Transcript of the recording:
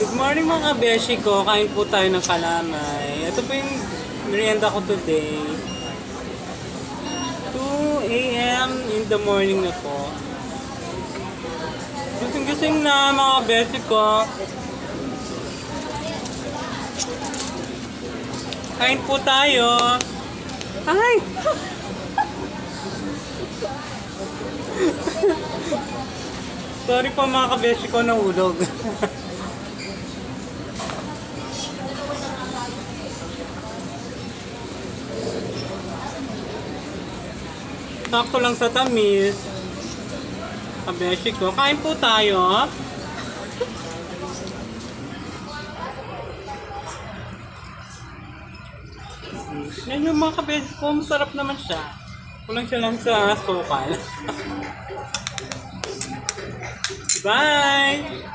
Good morning mga beshi ko. Kain po tayo ng kalamay. Ito po yung merienda ko today. 2 a.m. in the morning na po. Gising-gising na mga beshi ko. Kain po tayo. Ay! Sorry po mga kabeshi ko, nahulog. Sakto lang sa tamis. Kabeshi ko, kain po tayo. Yan yung mga kabeshi ko, masarap naman siya. Kulang siya lang sa sukal. Bye!